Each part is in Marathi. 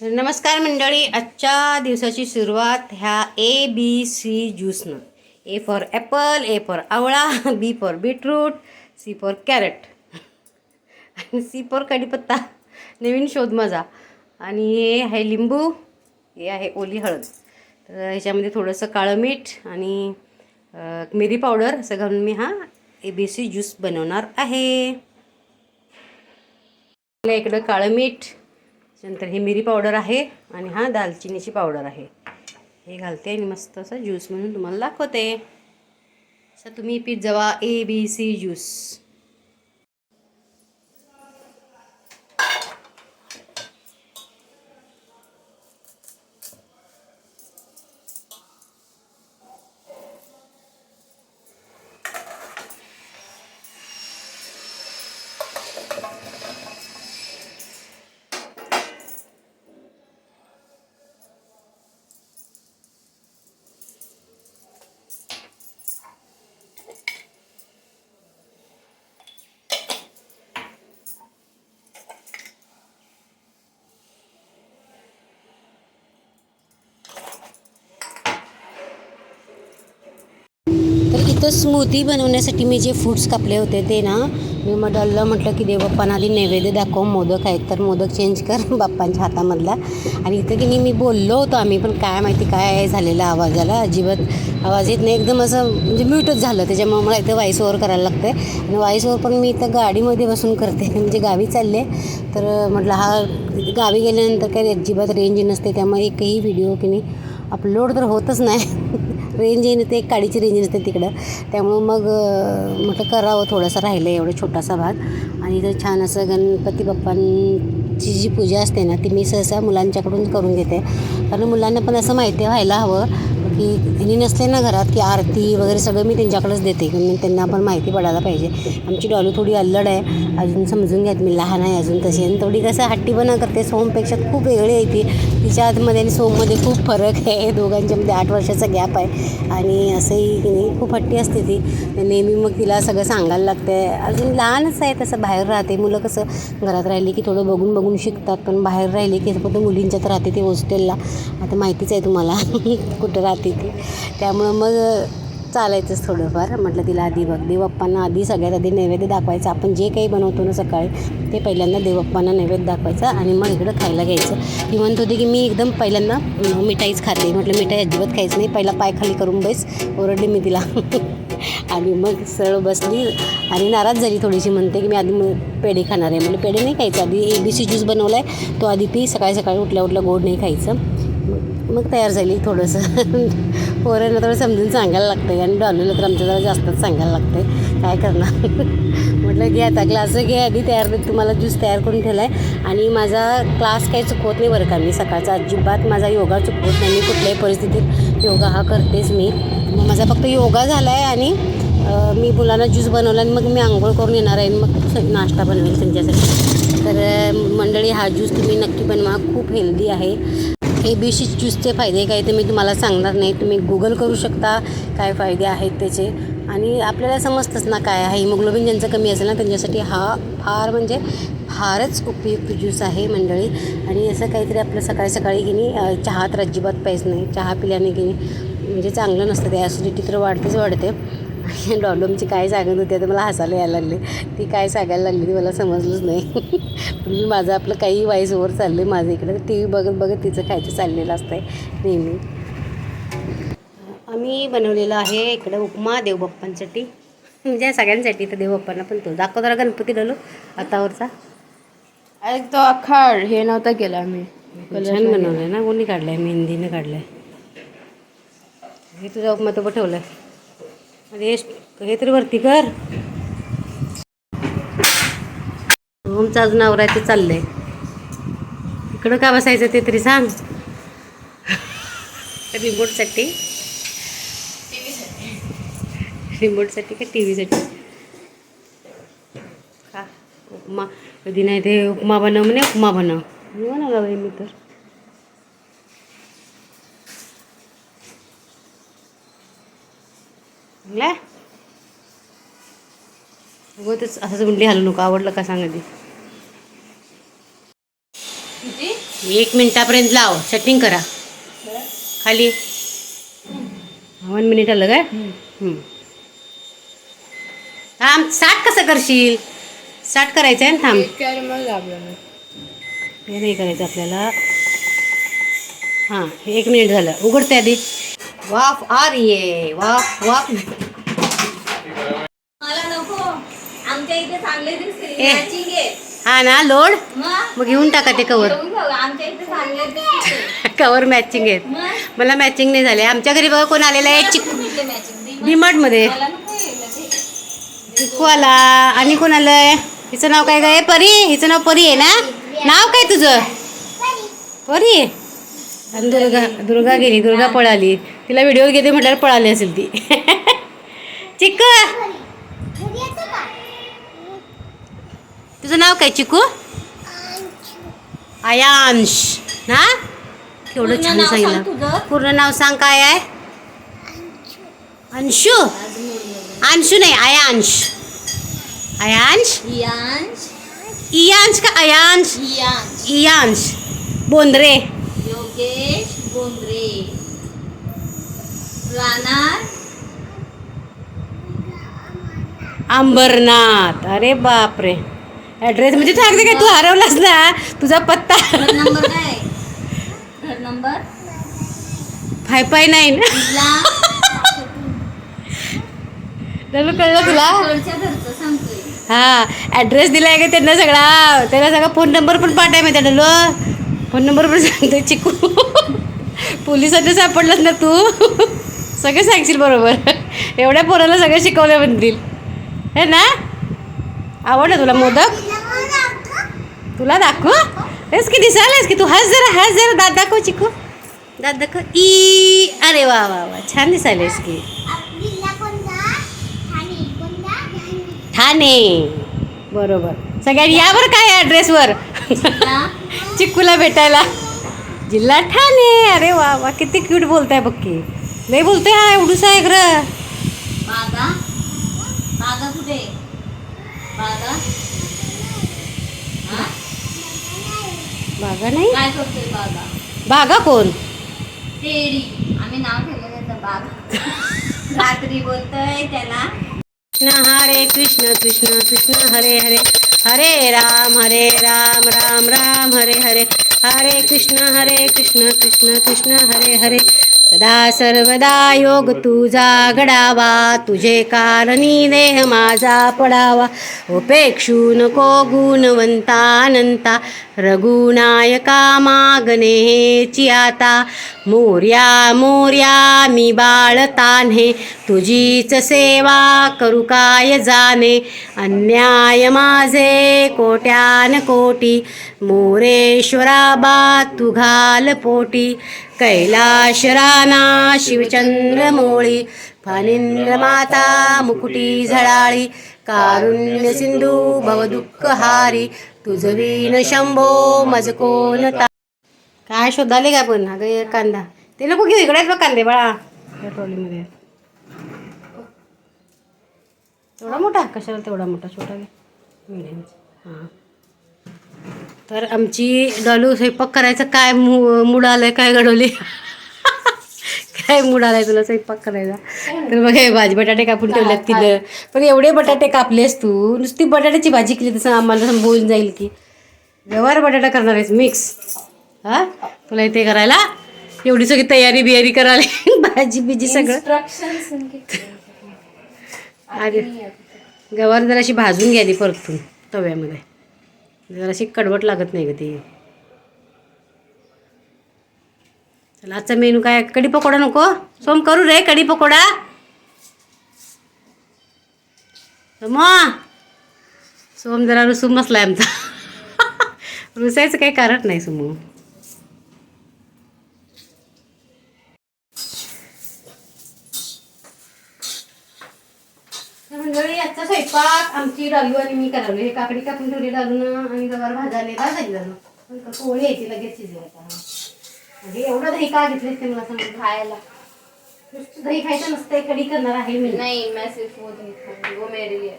नमस्कार मंडळी आजच्या दिवसाची सुरुवात ह्या A B C ज्यूसनं. A for apple A for आवळा B for beetroot C for carrot आणि सी फॉर कढीपत्ता. नवीन शोध माझा. आणि हे आहे लिंबू हे आहे ओली हळद. तर ह्याच्यामध्ये थोडंसं काळं मीठ आणि मिरी पावडर असं घालून मी हा ए बी सी ज्यूस बनवणार आहे. इकडं काळं मीठ नंतर ही मिरी पावडर आहे आणि हा दालचिनीची पावडर आहे. हे घालते आणि मस्त असं ज्यूस म्हणून तुम्हाला दाखवते. असं तुम्ही पीत जवा ए बी सी ज्यूस. तर स्मूदी बनवण्यासाठी मी जे फ्रूट्स कापले होते ते ना मी मग म्हटलं की देवप्पाना आधी नैवेद्य दाखव मोदक आहेत तर मोदक चेंज कर बाप्पांच्या हातामधला. आणि इथं की नाही मी बोललो होतो आम्ही पण काय माहिती काय झालेलं आवाजाला अजिबात आवाज येत नाही. एकदम असं म्हणजे म्यूटच झालं त्याच्यामुळे मला इथं व्हॉइस ओव्हर करायला लागतं आहे आणि व्हॉइस ओव्हर पण मी इथं गाडीमध्ये बसून करते म्हणजे गावी चालले. तर म्हटलं हा गावी गेल्यानंतर काही अजिबात रेंज नसते त्यामुळे एकही व्हिडिओ की नाही अपलोड तर होतच नाही. रेंज नसते एक काडीची रेंज नसते तिकडं. त्यामुळं मग म्हटलं करावं थोडंसं राहिलं एवढं छोटासा भाग. आणि इथं छान असं गणपती बाप्पांची जी पूजा असते ना ती मी सहसा मुलांच्याकडून करून घेते. कारण मुलांना पण असं माहिती व्हायला हवं की ह्यांनी नसले ना घरात की आरती वगैरे सगळं मी त्यांच्याकडेच देते. की त्यांना पण माहिती पडायला पाहिजे. आमची डॉलू थोडी अल्लड आहे. अजून समजून घ्यात मी लहान आहे अजून तशी. आणि थोडी कसं हट्टीपणा करते. सोमपेक्षा खूप वेगळी आहे ती. तिच्या आतमध्ये आणि सोममध्ये खूप फरक आहे. दोघांच्यामध्ये आठ वर्षाचा गॅप आहे. आणि असंही की नाही खूप हट्टी असते ती. नेहमी मग तिला सगळं सांगायला लागतं. आहे अजून लहानच आहे तसं बाहेर राहते. मुलं कसं घरात राहिली की थोडं बघून बघून शिकतात. पण बाहेर राहिली की फक्त मुलींच्यात राहते ते हॉस्टेलला आता माहितीच आहे तुम्हाला. कुठं राहते ती. त्यामुळं मग चालायचंच थोडंफार. म्हटलं तिला आधी बघ. देवप्पांना आधी सगळ्यात आधी नैवेद्य दाखवायचं. आपण जे काही बनवतो ना सकाळी ते पहिल्यांदा देवप्पांना नैवेद्य दाखवायचं आणि मग इकडं खायला घ्यायचं. ती म्हणत होती की मी एकदम पहिल्यांदा मिठाईच खाते म्हटलं मिठाई अजिबात खायचं नाही. पहिला पाय खाली करून बस. ओरडली मी तिला. आणि मग सरळ बसली आणि नाराज झाली थोडीशी. म्हणते की मी आधी मग पेढे खाणार आहे. म्हणजे पेढे नाही खायचं. आधी ए बी सी ज्यूस बनवला आहे तो आधी पी सकाळी सकाळी उठल्या उठल्या गोड नाही खायचं. मग तयार झाली थोडंसं. पोरांना थोडं समजून सांगायला लागतं आहे आणि डॉलूला तर आमच्या जरा जास्तच सांगायला लागतं आहे काय करणार? म्हटलं घे आता क्लास घे आधी तयार तुम्हाला ज्यूस तयार करून ठेवला आहे आणि माझा क्लास काही चुकवत नाही बरं का मी सकाळचा अजिबात माझा योगा चुकवत नाही. मी कुठल्याही परिस्थितीत योगा हा करतेच मी. मग माझा फक्त योगा झाला आहे आणि मी मुलांना ज्यूस बनवला आणि मग मी आंघोळ करून येणार आहे. आणि मग नाश्ता बनवेल त्यांच्यासाठी. तर मंडळी हा ज्यूस तुम्ही नक्की बनवा. खूप हेल्दी आहे. ए बी सी ज्यूसचे फायदे काय ते मी तुम्हाला सांगणार नाही. तुम्ही गुगल करू शकता काय फायदे आहेत त्याचे. आणि आपल्याला समजतंच ना काय आहे. हिमोग्लोबिन ज्यांचं कमी असेल ना त्यांच्यासाठी हा फार म्हणजे फारच उपयुक्त ज्यूस आहे मंडळी. आणि असं काहीतरी आपलं सकाळी सकाळी की नाही चहा तर अजिबात पाहिजे नाही. चहा पिल्याने की नाही म्हणजे चांगलं नसतं. ते ॲसिडिटी तर वाढतेच वाढते. डॉलमची काय सांगत होती आता मला हसायला यायला लागले. ती काय सांगायला लागली ती मला समजलंच नाही. पण मी माझं आपलं काही वाईस ओव्हर चाललं आहे माझं इकडं. टी व्ही बघत बघत तिचं खायचं चाललेलं असतं आहे नेहमी. आम्ही बनवलेलं आहे इकडं उपमा देवबाप्पांसाठी. म्हणजे सगळ्यांसाठी तर देवबाप्पांना पण तो. दाखव जरा गणपती डलो हातावरचा अरे तो आखाड हे नव्हता केला मी छान बनवलं आहे ना कोणी काढलं आहे मेहंदीनं काढलं आहे हे तुझा उपमा तो ठेवलं आहे अरे हे तरी वरती कर. ओमचा अजून आवरायचं चाललंय. इकडं का बसायचं ते तरी सांग. रिमोटसाठी रिमोटसाठी का टी व्हीसाठी का? उपमा. कधी नाही ते उपमा बनव म्हणे उपमा बनव. मी बनवला बाई मी तर. चांगला उगतच असंच गुंडी हलू नको आवडलं का सांग आधी. किती? एक मिनिटापर्यंत लाव सेटिंग करा. खाली. वन मिनिट आलं काय? हम्म. थांब साठ कसं करशील? साठ करायचं आहे ना थांब. हे नाही करायचं आपल्याला. हां एक मिनिट झालं. उघडते आधी. वाफ आर ये वाफ वाफ. मला नको. आमच्या इथे चांगले दिसते ए. मॅचिंग आहे हा ना लोड? मग? मग घेऊन टाका ते कवर घेऊन जाऊ आमच्या इथे चांगले दिसते कवर मॅचिंग आहेत. मग? मला मॅचिंग नाही झाले. आमच्या घरी बघा कोण आलेलं आहे. चिक कुठले मॅचिंग डीमार्टमध्ये. मला नको यायला ते. चिकू आला आणि कोण आलंय? हिचं नाव काय काय परी. हिचं नाव परी आहे ना? नाव काय तुझं? परी. आणि दुर्गा दुर्गा गेली दुर्गा. पळाली. तिला व्हिडिओ घेते म्हटल्यावर पळाली असेल ती. चिक्कू! तुझं नाव काय चिकू आयांश. ना? केवढं छान सांगितलं. पूर्ण नाव सांग काय आहे? अंशू. अंशू नाही आयांश. आयांश? यांश इयांश का अयांश यांश इयांश. बोंद्रे. बोंद्रे राहणार अंबरनाथ. अरे बापरे. ॲड्रेस म्हणजे सांगते काय तू हरवलास ना? तुझा पत्ता. घर नंबर काय? घर नंबर? फाय फाय नाईन तिला कळलं तुला? सांगतोय. हा. ॲड्रेस दिलाय का त्यांना सगळा? त्याला सगळा फोन नंबर पण पाठाय माहिती डलो फोन नंबर पण सांगतोय चिकू. पोलिसांना सापडलास ना तू? सगळं सांगशील बरोबर. एवढ्या पोराला सगळं शिकवलं म्हणतील. हे ना? आवडलं तुला मोदक? तुला दाखवू? तेच की दिसायलास की तू? हस जरा हस जरा. दात दाखव चिकू. दात दाखव. ई अरे वा वा वा. छान दिसायलेस की. ठाणे. बरोबर. सगळ्यांनी या बरं काय ॲड्रेसवर तिला चिक्कूला भेटायला. जिल्हा ठाणे. अरे वा वा किती क्यूट बोलताय बक्की. लय बोलतोय हा एवढूसा आहे खरं बागा? बागा कुठे? बागा? हा? बागा नाही? काय बागा? बागा कोण? टेडी आम्ही नाव ठेवलं त्याचं बागा. रात्री बोलतोय त्याला. कृष्ण हरे कृष्ण कृष्ण कृष्ण हरे हरे. हरे राम हरे राम राम राम हरे हरे. हरे कृष्ण हरे कृष्ण कृष्ण कृष्ण हरे हरे. सदा सर्वदा योग तुझा घडावा. तुझे कारणी देह माझा पडावा. उपेक्षू नको गुणवंतानंता. रघुनायका मागणे हेची आता. मोर्या मोर्या मी बाळतान्हे तुझीच सेवा करू काय जाणे? अन्याय माझे कोट्यान कोटी. मोरेश्वरा बा तू घाल पोटी. कैलाश राना शिवचंद्र मोळी. फानिंद्र माता मुकुटी झळाळी. कारुण्य सिंधू भवदुःख हारी तुझवीन शंभो मज कोण काय शोधाले का पण अगं कांदा. ते नको घेऊ इकडे बघ कांदे बाळा. या ट्रॉलीमध्ये. तेवढा मोठा? कशाला तेवढा मोठा? छोटा घे. मिडियम हां. तर आमची डॉलू स्वयंपाक करायचं काय मू मूड आलंय काय घडवली काय मूड आलाय तुला? स्वयंपाक करायचा तर बघ हे भाजी बटाटे कापून ठेवल्यात तिनं पण एवढे बटाटे कापलेस तू नुसती बटाट्याची भाजी केली तसं आम्हाला संभवून जाईल की. गवार बटाटा करणार आहेस मिक्स हा? तुला इथे करायला? एवढी सगळी तयारी बियारी करायला भाजी बिजी सगळं. आणि गवार जराशी भाजून घ्याली परतून तव्यामध्ये. जराशी कडवट लागत नाही ग ती. चला आजचा मेनू काय? कढी पकोडा नको? सोम करू रे कढी पकोडा. सोमा सोम जरा रुसूम बसलाय आमचा. रुसायचं काही कारण नाही सोमू. मंडळी आजचा स्वयंपाक आमची डालू आणि मी करावली हे काकडी कापून ठेवली डालून आणि गवार भाजाले भाजायची डालू पोळी यायची लगेच शिजवायचा म्हणजे एवढं दही का घेतलेस ते मला सांग खायला? नुसतं दही खायचं नसतंय कढी करणार आहे मी. नहीं मैं सिर्फ वो नहीं खाऊंगी वो मेरे लिए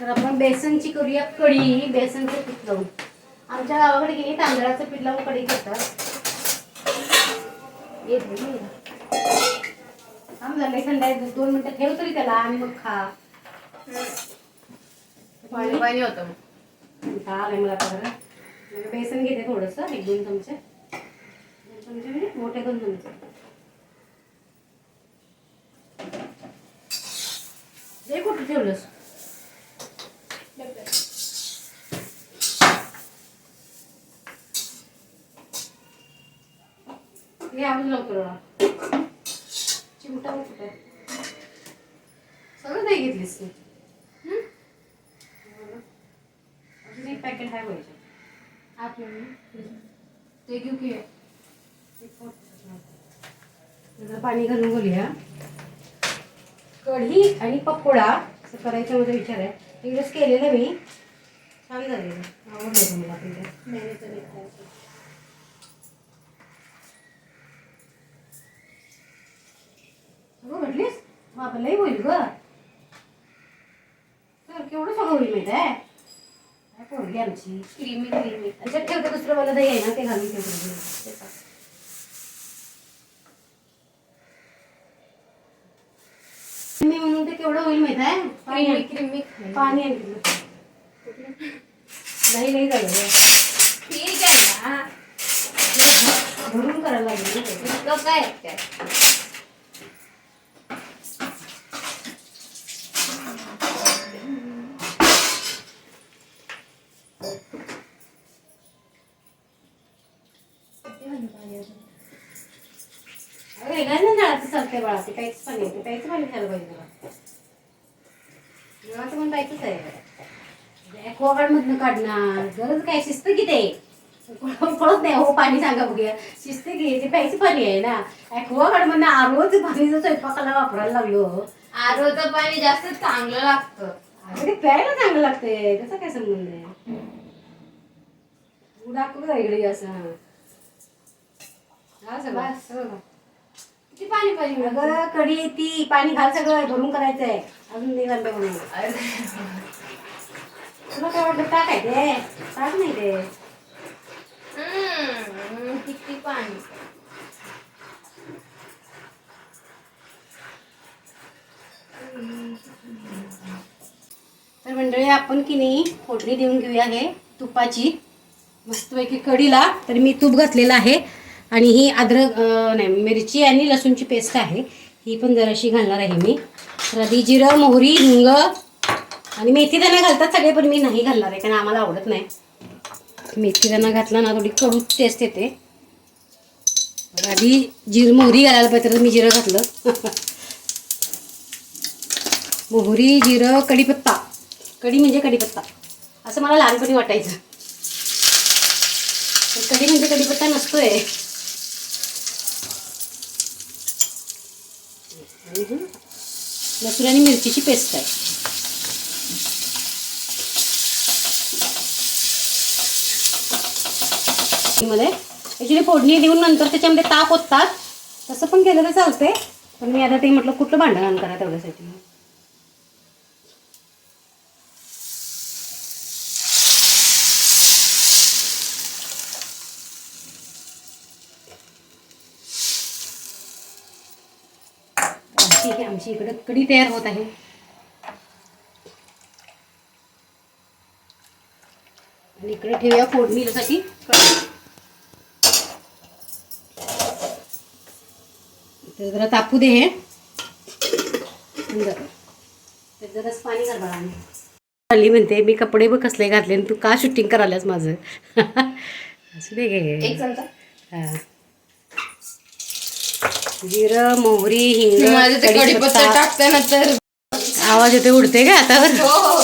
तर आपण बेसनची करूया कढी. बेसनचं पीठ लावून आमच्या गावाकडे गेली तांदळाचं पीठ लावून कढी करतात येत नाही ना. थांब झालंय थंड आहे. दोन मिनिटं ठेव तरी त्याला. आणि मग खा. पाणी पाणी होतं मग. आलंय मला मग बेसन घेते थोडंसं एक दोन चमचे. दोन चमचे म्हणजे मोठे दोन चमचे. हे कुठं ठेवलंस. हे आवाज लवकर चिमटा बघ कुठे सगळं नाही घेतलीस तू हं? अजून एक पॅकेट आहे पाहिजे ते घेऊ की पाणी घालून बोलूया. कढी आणि पकोडा असं करायचा माझा विचार आहे. एकदाच केलेलं मी. छान झालेलं. आवडलं मला तिथे हो म्हटलीस? मग लई होईल ग. तर केवढं सगळं होईल माहिती आहे? पोरगी आमची. Creamy creamy. ठेवते दुसरं मला दही आहे ना ते घालून ठेवते मी म्हणून ते केवढं होईल माहीत आहे? पाणी क्रीमी क्रीमी. पाणी आणलं दही नाही झालं. ठीक आहे ना. भरून करायला लागेल काय झाडाचं चालतंय बाळा ते प्यायचं पाणी आहे. ते प्यायचं पाणी खायला पाहिजे तुला जेवायचं पण प्यायचंच आहे. ॲक्वागार्ड मधनं काढणार गरज काय शिस्त की ते कळत नाही हो पाणी सांगा बघूया. शिस्त की ते प्यायचं पाणी आहे ना. ॲक्वागार्ड मधनं आरोच पाणी जर स्वयंपाकाला वापरायला लागलो. आरोचं पाणी जास्त चांगलं लागतं. अरे ते प्यायला चांगलं लागतंय. कसं काय संबंध आहे? दाखव का इकडे असं. सगळं बस. किती पाणी पाहिजे अगं कढी ती पाणी घाल सगळं भरून करायचंय. अजून नाही घाललं म्हणून. तुला काय वाटलं टाक आहे ते? टाक नाही ते. हम्म, किती पाणी? तर मंडळी आपण की नाही फोडणी देऊन घेऊया हे तुपाची. मस्तपैकी कढीला. तर मी तूप घातलेलं आहे. आणि ही अद्रक नाही मिरची आणि लसूणची पेस्ट आहे. ही पण जराशी घालणार आहे मी. तर आधी जिरं मोहरी हिंग आणि मेथी दाणा घालतात सगळे पण मी नाही घालणार आहे कारण आम्हाला आवडत नाही. मेथी दाणा घातला ना थोडी कडू टेस्ट येते. आधी जिरं मोहरी घालायला पाहिजे तर मी जिरं घातलं. मोहरी जिरं कढीपत्ता. कढी म्हणजे कढीपत्ता. असं मला लहानपणी वाटायचं. कढी म्हणजे कढीपत्ता नसतोय आणि हं, लसूण आणि मिरचीची पेस्ट आहे. मध्ये ॲक्च्युली फोडणी देऊन नंतर त्याच्यामध्ये ताप ओततात. तसं पण केलं तर चालते पण मी आता ते म्हटलं कुठलं भांडण करा तेवढ्यासाठी ठीक आहे आमची इकडे कढी तयार होत आहे आणि इकडे ठेवूया फोडणीसाठी. तर जरा तापू दे हे तर जराच पाणी घाल बाळा आणि. आली म्हणते मी कपडे बघ कसले घातले आणि तू का शूटिंग करायलास माझं असू दे गे हा. जिरं मोहरी हिंग माझं ते कढीपत्ता. कढीपत्ता टाकताना तर. आवाज येते उडते का हातावर हो हो.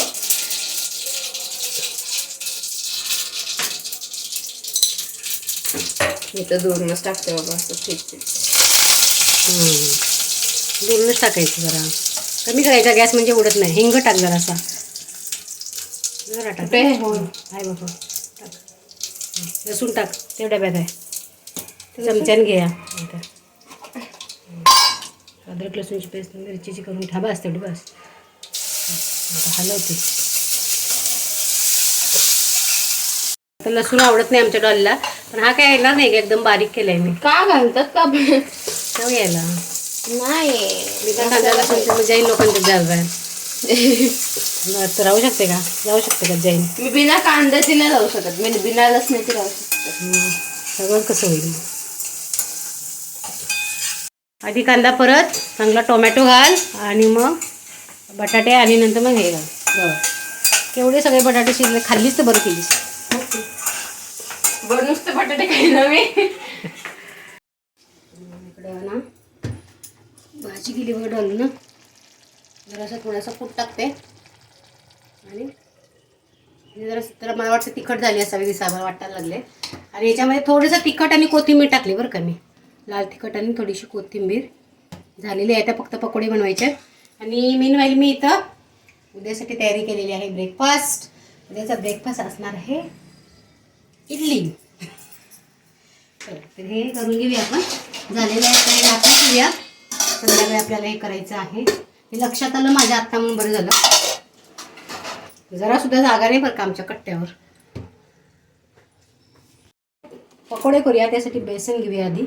मी तर दूरनच टाकते बाबा असं ठीक ठीक. दोनच टाकायचं जरा. कमी करायचा गॅस म्हणजे उडत नाही. हिंग टाक जरा टाक. कुठे? हो. आहे बाबा. टाक. लसूण टाक. ते डब्यात आहे. चमच्यान घे या नंतर. अद्रक लसूणची पेस्ट मिरचीची करून ठाबा असते तेवढी बस. आता हलवते. आता लसूण आवडत नाही आमच्या डॉलला पण हा काय येणार नाही एकदम बारीक केलाय मी. का घालतात का यायला. नाही. कांदा लसूणच्या जैन लोकांच्या जागा आहे. राहू शकते का? जाऊ शकते का जैन? मी बिना कांद्याची नाही राहू शकत. मी बिना लसणाची राहू शकते. सगळं कसं होईल? आधी कांदा परत चांगला टोमॅटो घाल आणि मग बटाटे आणि नंतर मग हे घाल. गवार. केवढे सगळे बटाटे शिजले खाल्लीच तर बरं केलीस. बरं नुसते बटाटे काही नव्हे इकडे ना भाजी गेली बघ डॉलू ना जरासा थोडासा कूट टाकते. आणि जरा तर मला वाटतं तिखट झाली असावी दिसायला वाटायला लागले. आणि याच्यामध्ये थोडंसं तिखट आणि कोथिंबीर टाकली बरं का मी. लाल तिखट आणि थोडीशी कोथिंबीर झालेली आहे. त्या फक्त पकोडे बनवायचे आणि मीन मी इथं उद्यासाठी तयारी केलेली आहे ब्रेकफास्ट उद्याचा ब्रेकफास्ट असणार आहे इडली. तर हे करून घेऊया आपण. झालेलं आहे तर हे आपण घेऊया संध्याकाळी आपल्याला हे करायचं आहे. हे लक्षात आलं माझ्या आत्ता म्हणून बरं झालं. जरासुद्धा जागा नाही बरं का आमच्या कट्ट्यावर. पकोडे करूया त्यासाठी बेसन घेऊया आधी.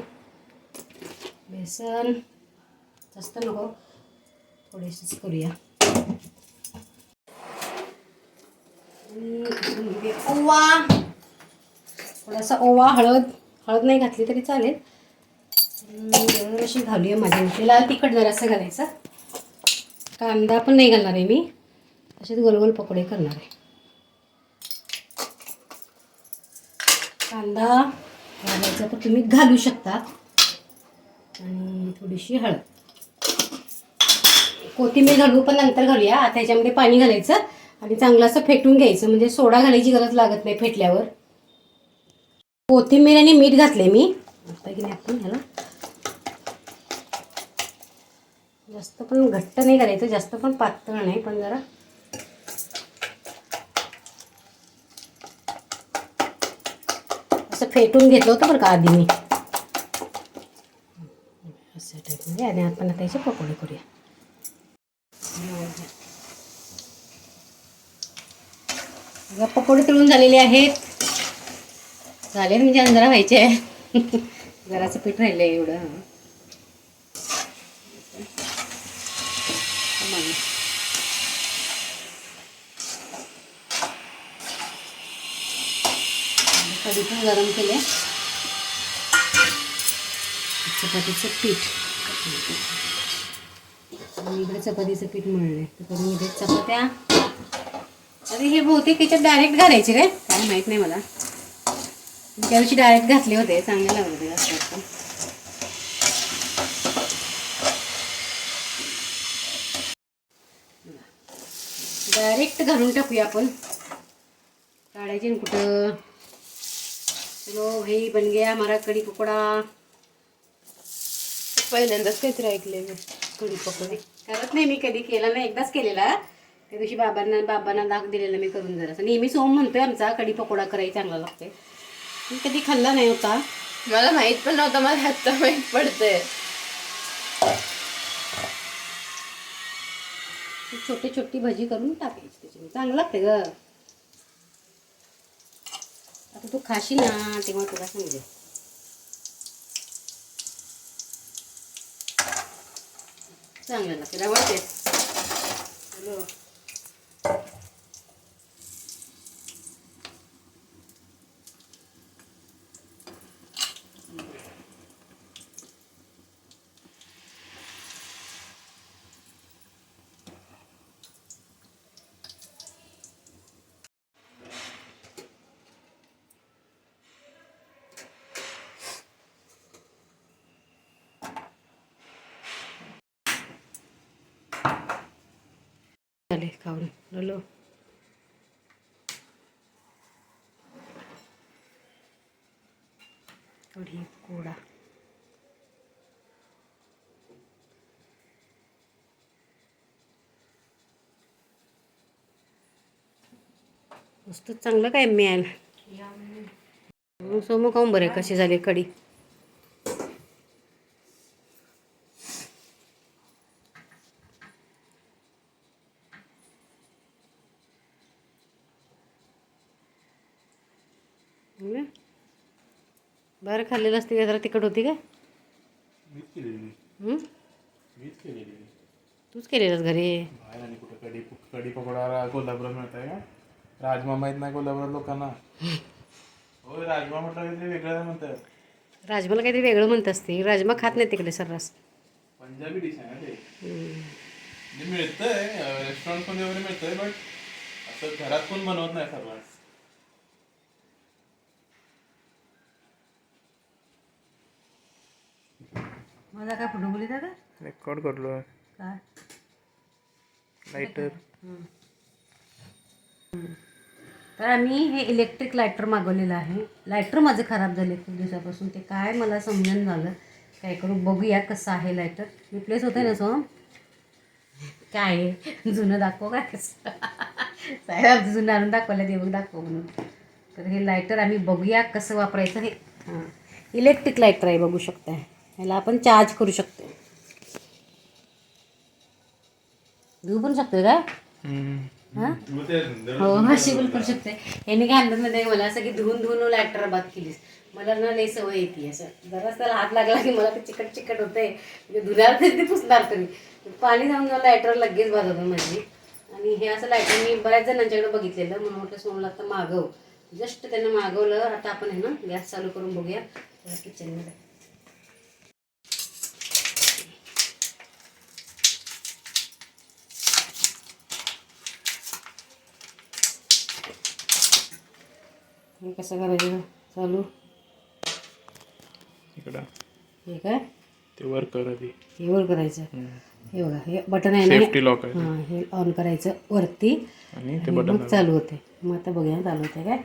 बेसन जास्त नको. थोडेसेच करूया. ओवा. थोडासा ओवा हळद. हळद नाही घातली तरी चालेल. अशी घालूया माझ्या इथे. तिखट जरासं घालायचं. कांदा पण नाही घालणार आहे मी. असेच गोलगोल पकोडे करणार आहे. कांदा घालायचा तर तुम्ही घालू शकता. आणि थोडीशी हळद. कोथिंबीर घालू पण नंतर घालूया. आता ह्याच्यामध्ये पाणी घालायचं आणि चांगलं असं फेटून घ्यायचं. म्हणजे सोडा घालायची गरज लागत नाही फेटल्यावर. कोथिंबीर आणि मीठ घातले मी. आता की नाही आपण ह्याला. जास्त पण घट्ट नाही करायचं. जास्त पण पातळ नाही पण जरा. असं फेटून घेतलं होतं बरं का आधी मी. असं आणि आपण आता याचे पकोडे करूया. बघा, पकोडे तळून झालेले आहेत. झाले म्हणजे अंजरा व्हायचे. आहे जराचं पीठ राहिलं आहे एवढं. आम्हाला. कढी पण गरम केले चपातीचं पीठ. आणि इकडे चपातीचं पीठ मळलं तर करून इथे चपात्या. अरे हे बहुतेक याच्यात डायरेक्ट घालायचे काय काय माहीत नाही मला. त्या दिवशी डायरेक्ट घातले होते. चांगले लागले होते जास्त वाटतं. डायरेक्ट घालून टाकूया आपण. काढायचे ना कुठं? चलो भाई बन गया हमारा कढी पकोडा. पहिल्यांदाच काहीतरी ऐकले मी. कढी पकोडे. करत नाही मी कधी केला नाही एकदाच केलेला. त्या दिवशी बाबांना बाबांना दाग दिलेला मी करून जरा नेहमी सोम म्हणतोय आमचा कढी पकोडा करायला चांगला लागते मी कधी खाल्ला नाही होता. मला माहीत पण नव्हतं मला आत्ता माहीत पडतंय. ती छोटी छोटी भजी करून टाकायची त्याच्यामध्ये. चांगलं लागते ग. आता तू खाशील ना तेव्हा तुला समजेल चांगलं लागते आवडते हॅलो झाले खाऊन हॅलो कढी कोडा मस्त चांगलं काय मिळालं सोमू खाऊन बरे कशी झाली कढी हं? बरं खाल्लेलं असते का? जरा तिखट होती का? मीच केलेली हं? मीच केलेली तूच केलेलंस घरी? कुठं कढी कढी पकोडा कोल्हापुरात मिळत आहे का? राजमा माहीत नाही कोल्हापुरात लोकांना? होय राजमा म्हटलं की ते वेगळं म्हणतात. राजमाला काहीतरी वेगळं म्हणत असते राजमा खात नाही तिकडे सर्रास. पंजाबी डिश आहे ना ते. म्हणजे मिळतंय रेस्टॉरंटमध्ये वगैरे मिळतंय बट असं घरात कोण बनवत नाही सर्वांस माझा काय फोटो बोली का रेकॉर्ड करलो काय? लाईटर तर आम्ही हे इलेक्ट्रिक लायटर मागवलेलं आहे. लायटर माझं खराब झाले खूप दिवसापासून. ते काय मला समजून झालं. काय करू बघूया कसं आहे लायटर रिप्लेस होतं ना सो काय आहे? जुनं दाखव काय कसं? साहेब जुनं आणून दाखवलं ते बघ दाखव म्हणून. तर हे लायटर आम्ही बघूया कसं वापरायचं हे. हां. इलेक्ट्रिक लायटर आहे बघू शकता ह्याला आपण चार्ज करू शकतो. घेऊ पण शकतो का? हां? हो अशी पण करू शकते यांनी काय आणलं नाही मला? असं की धुवून धुवून लायटर बाद केलीस. मला ना लई सवय येते असं जराच त्याला हात लागला की मला ते चिकट चिकट होते म्हणजे तरी ते पुसणार तरी. पाणी जाऊन लायटर लगेच बाद होतं माझी. आणि हे असं लायटर मी बऱ्याच जणांच्याकडे बघितलेलं. म्हणून म्हटलं सोमला आता मागव. जस्ट त्यानं मागवलं. आता आपण आहे ना गॅस चालू करून बघूया. किचनमध्ये हे कसं करायचं? चालू. इकडं. हे काय? ते वर कर आधी. हे वर करायचं. हे बघा हे बटन आहे ना सेफ्टी लॉक आहे हां हे ऑन करायचं वरती. आणि ते बटन मग चालू होते. मग आता बघूया चालू होते काय?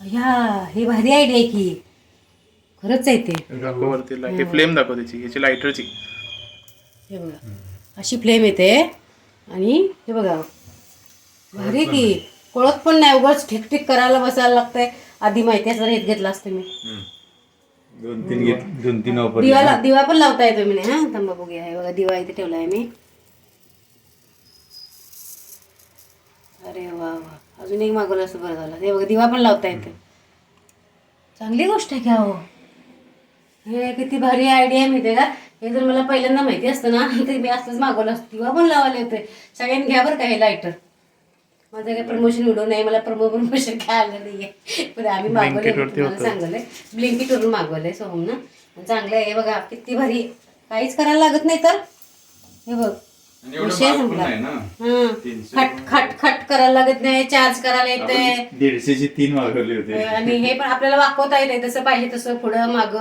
ह्या हे भारी आयडिया आहे की. खरंच आहे ते. दाखव वरती लाइट फ्लेम दाखव त्याची याची लायटरची हे बघा. अशी फ्लेम येते. आणि हे बघा. भारी की. कळत पण नाही उगाच ठिकठिक करायला बसायला लागतंय. आधी माहिती असं हेच घेतलं असतं मी. दोन तीन घेत दोन तीन दिवा पण लावता येतो मी हा थांबा बघूया. हे बघा दिवा इथे ठेवला आहे मी. अरे वा वा. अजून एक मागवलं असं बरं झालं. हे बघा दिवा पण लावता येते चांगली गोष्ट आहे का हो हे किती भारी आयडिया आहे माहिती आहे का? हे जर मला पहिल्यांदा माहिती असतं ना तर मी असंच मागवलं असतं. दिवा पण लावायला येतोय. सगळ्यांनी घ्या बरं का हे लायटर माझं काही प्रमोशन व्हिडिओ नाही मला प्रमो प्रमोशन काय आलं नाहीये. पण आम्ही मागवले तुम्हाला सांगलंय. ब्लिंकिट वरून मागवलंय सोहम ना आणि चांगलं आहे हे बघा किती भारी. काहीच करायला लागत नाही तर. हे बघ. विषय संपला. हं. खट खट खट करायला लागत नाही चार्ज करायला येते दीडशेचे तीन मागवले होते. आणि हे पण आपल्याला वाकवता येते जसं पाहिजे तसं पुढं माग.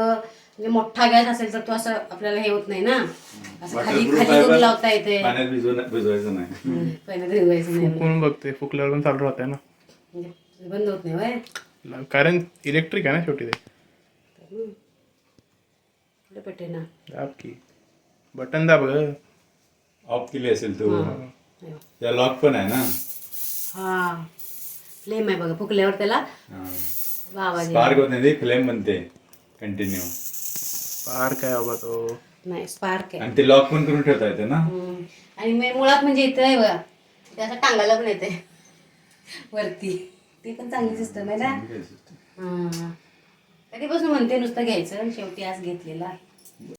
म्हणजे मोठा गॅस असेल तर तो असं आपल्याला हे होत नाही ना. असं खाली खाली करून लावता येते. पाण्यात भिजवून भिजवायचं नाही. हं, पहिलं धुवायचं नाही. फुकून बघते. फुकल्यावर पण चालू राहत ना. म्हणजे बंद होत नाही कारण इलेक्ट्रिक आहे ना शेवटी ते. कुठे पेटे ना दाब की. बटन दाब ग. ऑफ केली असेल तो. हे. त्या लॉक पण आहे ना. हा. फ्लेम आहे बघा. फुकल्यावर त्याला आवाज येईल. स्पार्क होत नाही फ्लेम बनते. कंटिन्यू. पार काय हवा तो. नाही स्पार्क आहे आणि ते लॉक पण करून ठेवता येते ना? हम्म. आणि मे- मुळात म्हणजे इथं आहे बघा ते असं टांगायला पण येते. वरती. ती पण चांगली सिस्टम आहे ना? हा. कधीपासून म्हणते नुसतं घ्यायचं आणि शेवटी आज घेतलेलं आहे.